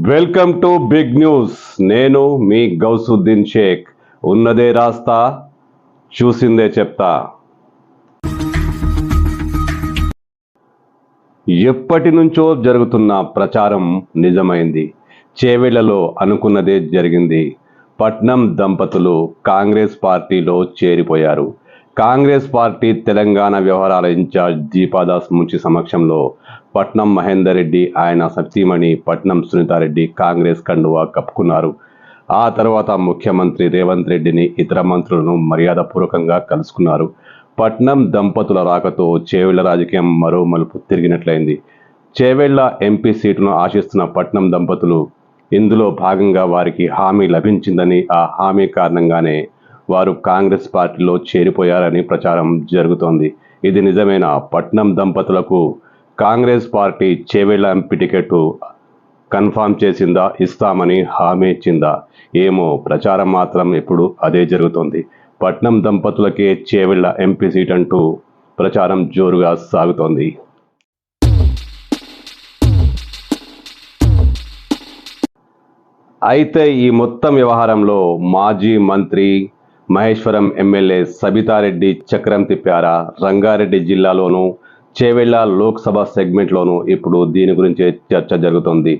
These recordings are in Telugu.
వెల్కమ్ టు బిగ్ న్యూస్ నేను మీ గౌసుద్దీన్ షేక్. ఉన్నదే రాస్తా చూసిందే చెప్తా. ఎప్పటి నుంచో జరుగుతున్న ప్రచారం నిజమైంది. చేవేళ్ళలో అనుకున్నదే జరిగింది. పట్నం దంపతులు కాంగ్రెస్ పార్టీలో చేరిపోయారు. కాంగ్రెస్ పార్టీ తెలంగాణ వ్యవహారాల ఇన్ఛార్జ్ దీపాదాస్ ముంచి సమక్షంలో పట్నం మహేందర్ రెడ్డి ఆయన సతీమణి పట్నం సునీతారెడ్డి కాంగ్రెస్ కండువా కప్పుకున్నారు. ఆ తర్వాత ముఖ్యమంత్రి రేవంత్ రెడ్డిని ఇతర మంత్రులను మర్యాదపూర్వకంగా కలుసుకున్నారు. పట్నం దంపతుల రాకతో చేవెళ్ళ రాజకీయం మరో మలుపు తిరిగినట్లయింది. చేవెళ్ళ ఎంపీ సీటును ఆశిస్తున్న పట్నం దంపతులు ఇందులో భాగంగా వారికి హామీ లభించిందని ఆ హామీ కారణంగానే వారు కాంగ్రెస్ పార్టీలో చేరిపోయారని ప్రచారం జరుగుతోంది. ఇది నిజమైన? పట్నం దంపతులకు Congress party Chevella MP ticket confirm చేసిందా? ఇస్తామని హామీ ఇచ్చిందా? ఏమో ప్రచారం మాత్రం ఇప్పుడు అదే జరుగుతోంది. పట్నం దంపతులకే చేవెళ్ళ ఎంపీ సీట్ అంటూ ప్రచారం జోరుగా సాగుతోంది. అయితే ఈ మొత్తం వ్యవహారంలో మాజీ మంత్రి మహేశ్వరం ఎమ్మెల్యే సబితారెడ్డి చక్రం తిప్పారా? రంగారెడ్డి జిల్లాలోనూ చేవెళ్ళ లోక్సభ సెగ్మెంట్లోనూ ఇప్పుడు దీని గురించి చర్చ జరుగుతోంది.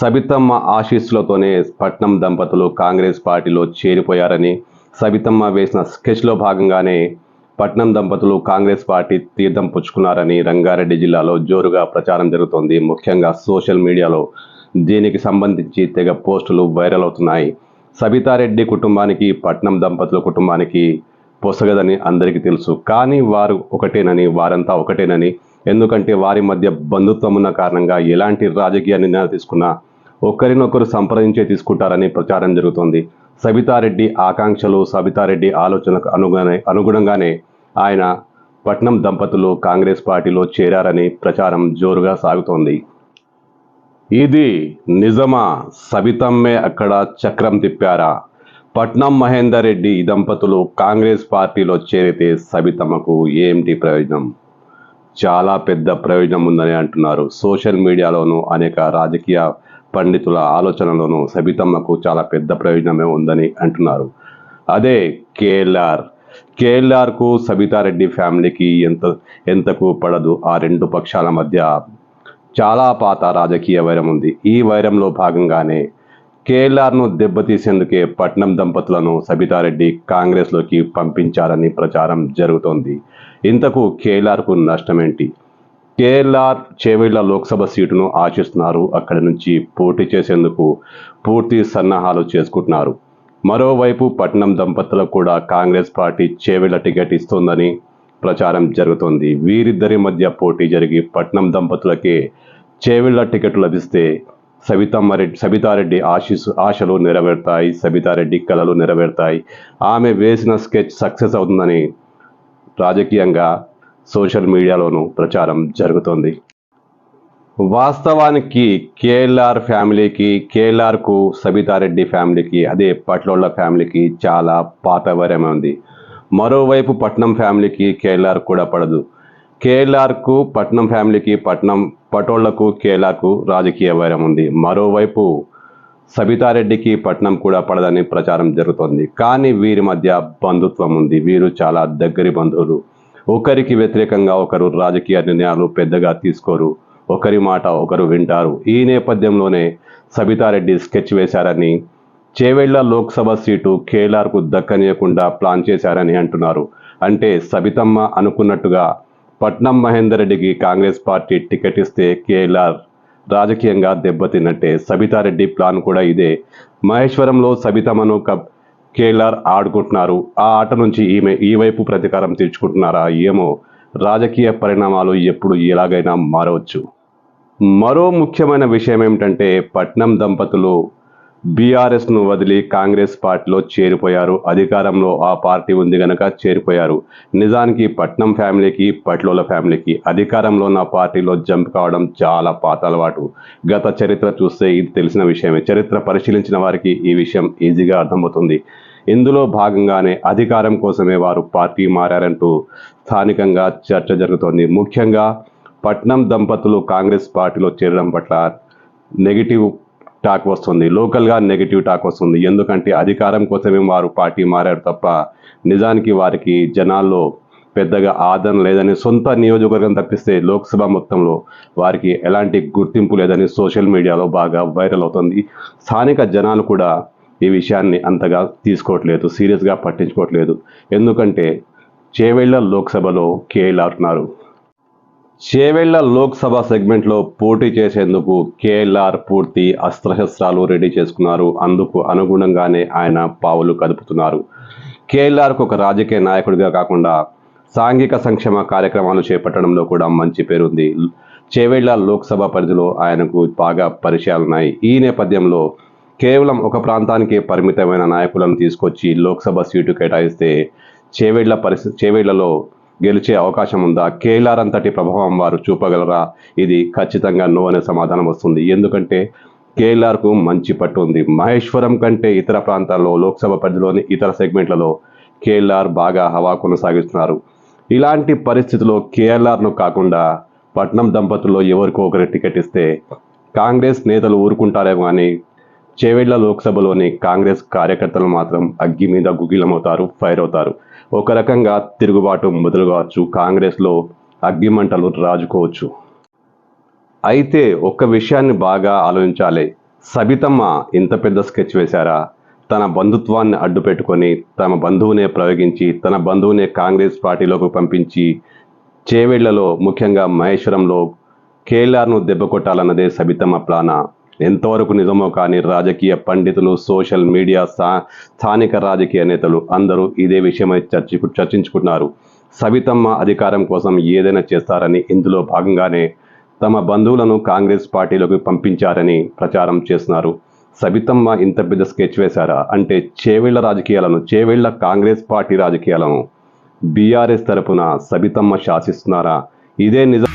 సబితమ్మ ఆశీస్సులతోనే పట్నం దంపతులు కాంగ్రెస్ పార్టీలో చేరిపోయారని సబితమ్మ వేసిన స్కెచ్లో భాగంగానే పట్నం దంపతులు కాంగ్రెస్ పార్టీ తీర్థం పుచ్చుకున్నారని రంగారెడ్డి జిల్లాలో జోరుగా ప్రచారం జరుగుతోంది. ముఖ్యంగా సోషల్ మీడియాలో దీనికి సంబంధించి తెగ పోస్టులు వైరల్ అవుతున్నాయి. సబితారెడ్డి కుటుంబానికి పట్నం దంపతుల కుటుంబానికి పొసగదని అందరికీ తెలుసు. కానీ వారు ఒకటేనని వారంతా ఒకటేనని ఎందుకంటే వారి మధ్య బంధుత్వం ఉన్న కారణంగా ఎలాంటి రాజకీయ నిర్ణయాలు తీసుకున్నా ఒకరినొకరు సంప్రదించే తీసుకుంటారని ప్రచారం జరుగుతోంది. సబితారెడ్డి ఆకాంక్షలు సబితారెడ్డి ఆలోచనకు అనుగుణ అనుగుణంగానే ఆయన పట్నం దంపతులు కాంగ్రెస్ పార్టీలో చేరారని ప్రచారం జోరుగా సాగుతోంది. ఇది నిజమా? సబితమ్మే అక్కడ చక్రం తిప్పారా? పట్నం మహేందర్ రెడ్డి దంపతులు కాంగ్రెస్ పార్టీలో చేరితే సబితమ్మకు ఏంటి ప్రయోజనం? చాలా పెద్ద ప్రయోజనం ఉందని అంటున్నారు. సోషల్ మీడియాలోనూ అనేక రాజకీయ పండితుల ఆలోచనలోనూ సబితమ్మకు చాలా పెద్ద ప్రయోజనమే ఉందని అంటున్నారు. అదే కేఎల్ఆర్. కేఎల్ఆర్కు సబితారెడ్డి ఫ్యామిలీకి ఎంత ఎంతకు పడదు? ఆ రెండు పక్షాల మధ్య చాలా పాత రాజకీయ వైరం ఉంది. ఈ వైరంలో భాగంగానే కేఎల్ఆర్ను దెబ్బతీసేందుకే పట్నం దంపతులను సబితారెడ్డి కాంగ్రెస్లోకి పంపించారని ప్రచారం జరుగుతోంది. ఇంతకు కేఎల్ఆర్కు నష్టమేంటి? కేఎల్ఆర్ చేవేళ్ళ లోక్సభ సీటును ఆశిస్తున్నారు. అక్కడి నుంచి పోటీ చేసేందుకు పూర్తి సన్నాహాలు చేసుకుంటున్నారు. మరోవైపు పట్నం దంపతులకు కూడా కాంగ్రెస్ పార్టీ చేవేళ్ళ టికెట్ ఇస్తోందని ప్రచారం జరుగుతోంది. వీరిద్దరి మధ్య పోటీ జరిగి పట్నం దంపతులకే చేవిళ్ళ టికెట్ లభిస్తే సబితమ్మారెడ్డి సబితారెడ్డి ఆశీస్ ఆశలు నెరవేరుతాయి. సబితారెడ్డి కళలు నెరవేరుతాయి. ఆమె వేసిన స్కెచ్ సక్సెస్ అవుతుందని రాజకీయంగా సోషల్ మీడియాలోనూ ప్రచారం జరుగుతోంది. వాస్తవానికి కేఎల్ఆర్ ఫ్యామిలీకి కేఎల్ఆర్కు సబితారెడ్డి ఫ్యామిలీకి అదే పట్లోళ్ళ ఫ్యామిలీకి చాలా పాత ఉంది. మరోవైపు పట్నం ఫ్యామిలీకి కేఎల్ఆర్ కూడా పడదు. కేఎల్ఆర్కు పట్నం ఫ్యామిలీకి పట్నం పటోళ్ళకు కేఎల్ఆర్కు రాజకీయ వైరం ఉంది. మరోవైపు సబితారెడ్డికి పట్నం కూడా పడదని ప్రచారం జరుగుతోంది. కానీ వీరి మధ్య బంధుత్వం ఉంది. వీరు చాలా దగ్గరి బంధువులు. ఒకరికి వ్యతిరేకంగా ఒకరు రాజకీయ నిర్ణయాలు పెద్దగా తీసుకోరు. ఒకరి మాట ఒకరు వింటారు. ఈ నేపథ్యంలోనే సబితారెడ్డి స్కెచ్ వేశారని చేవెళ్ళ లోక్సభ సీటు కేఎల్ఆర్కు దక్కనీయకుండా ప్లాన్ చేశారని అంటున్నారు. అంటే సబితమ్మ అనుకున్నట్టుగా పట్నం మహేందర్ రెడ్డికి కాంగ్రెస్ పార్టీ టికెట్ ఇస్తే కేఎల్ఆర్ రాజకీయంగా దెబ్బతిన్నట్టే సబితారెడ్డి ప్లాన్ కూడా ఇదే. మహేశ్వరంలో సబితమ్మను కప్ కేఎల్ఆర్ ఆడుకుంటున్నారు. ఆ ఆట నుంచి ఈమె ఈ వైపు ప్రతీకారం తీర్చుకుంటున్నారా ఏమో రాజకీయ పరిణామాలు ఎప్పుడు ఎలాగైనా మారవచ్చు. మరో ముఖ్యమైన విషయం ఏమిటంటే పట్నం దంపతులు బీఆర్ఎస్ను వదిలి కాంగ్రెస్ పార్టీలో చేరిపోయారు. అధికారంలో ఆ పార్టీ ఉంది గనక చేరిపోయారు. నిజానికి పట్నం ఫ్యామిలీకి పట్లోల ఫ్యామిలీకి అధికారంలో ఉన్న పార్టీలో జంప్ కావడం చాలా పాత అలవాటు. గత చరిత్ర చూస్తే ఇది తెలిసిన విషయమే. చరిత్ర పరిశీలించిన వారికి ఈ విషయం ఈజీగా అర్థమవుతుంది. ఇందులో భాగంగానే అధికారం కోసమే వారు పార్టీ మారారంటూ స్థానికంగా చర్చ జరుగుతోంది. ముఖ్యంగా పట్నం దంపతులు కాంగ్రెస్ పార్టీలో చేరడం పట్ల నెగిటివ్ టాక్ వస్తుంది. లోకల్గా నెగిటివ్ టాక్ వస్తుంది. ఎందుకంటే అధికారం కోసమే వారు పార్టీ మారారు తప్ప నిజానికి వారికి జనాల్లో పెద్దగా ఆదరణ లేదని సొంత నియోజకవర్గం తప్పిస్తే లోక్సభ మొత్తంలో వారికి ఎలాంటి గుర్తింపు లేదని సోషల్ మీడియాలో బాగా వైరల్ అవుతుంది. స్థానిక జనాలు కూడా ఈ విషయాన్ని అంతగా తీసుకోవట్లేదు సీరియస్గా పట్టించుకోవట్లేదు. ఎందుకంటే చేవెళ్ళ లోక్సభలో కేఎల్ఆర్ ఉన్నారు. చేవెళ్ళ లోక్సభ సెగ్మెంట్లో పోటీ చేసేందుకు కేఎల్ఆర్ పూర్తి అస్త్రశస్త్రాలు రెడీ చేసుకున్నారు. అందుకు అనుగుణంగానే ఆయన పావులు కదుపుతున్నారు. కేఎల్ఆర్కు ఒక రాజకీయ నాయకుడిగా కాకుండా సాంఘిక సంక్షేమ కార్యక్రమాలు చేపట్టడంలో కూడా మంచి పేరుంది. చేవెళ్ళ లోక్సభ పరిధిలో ఆయనకు బాగా పరిచయాలు ఉన్నాయి. ఈ నేపథ్యంలో కేవలం ఒక ప్రాంతానికి పరిమితమైన నాయకులను తీసుకొచ్చి లోక్సభ సీటు కేటాయిస్తే చేవెళ్ళ పరిస్థితి చేవెళ్ళలో గెలిచే అవకాశం ఉందా? కేలార్ అంతటి ప్రభావం వారు చూపగలరా? ఇది ఖచ్చితంగా నో అనే సమాధానం వస్తుంది. ఎందుకంటే కేఎల్ఆర్కు మంచి పట్టు ఉంది. మహేశ్వరం కంటే ఇతర ప్రాంతాల్లో లోక్సభ పరిధిలోని ఇతర సెగ్మెంట్లలో కేఎల్ఆర్ బాగా హవా కొనసాగిస్తున్నారు. ఇలాంటి పరిస్థితిలో కేఎల్ఆర్ను కాకుండా పట్నం దంపతుల్లో ఎవరికో ఒకరి టికెట్ ఇస్తే కాంగ్రెస్ నేతలు ఊరుకుంటారేమో అని చేవెళ్ళ లోక్సభలోని కాంగ్రెస్ కార్యకర్తలు మాత్రం అగ్గి మీద గుగిలమవుతారు ఫైర్ అవుతారు. ఒక రకంగా తిరుగుబాటు మొదలు కావచ్చు. కాంగ్రెస్లో అగ్గిమంటలు రాజుకోవచ్చు. అయితే ఒక్క విషయాన్ని బాగా ఆలోచించాలి. సబితమ్మ ఇంత పెద్ద స్కెచ్ వేశారా? తన బంధుత్వాన్ని అడ్డు పెట్టుకొని తమ బంధువునే ప్రయోగించి తన బంధువునే కాంగ్రెస్ పార్టీలోకి పంపించి చేవేళ్ళలో ముఖ్యంగా మహేశ్వరంలో కేఎల్ఆర్ను దెబ్బ కొట్టాలన్నదే సబితమ్మ ప్లాన? ఎంతవరకు నిజమో కానీ రాజకీయ పండితులు సోషల్ మీడియా స్థా స్థానిక రాజకీయ నేతలు అందరూ ఇదే విషయమై చర్చి చర్చించుకున్నారు సబితమ్మ అధికారం కోసం ఏదైనా చేస్తారని ఇందులో భాగంగానే తమ బంధువులను కాంగ్రెస్ పార్టీలోకి పంపించారని ప్రచారం చేస్తున్నారు. సబితమ్మ ఇంత పెద్ద స్కెచ్ వేశారా? అంటే చేవేళ్ళ రాజకీయాలను చేవేళ్ళ కాంగ్రెస్ పార్టీ రాజకీయాలను బీఆర్ఎస్ తరపున సబితమ్మ శాసిస్తున్నారా? ఇదే నిజం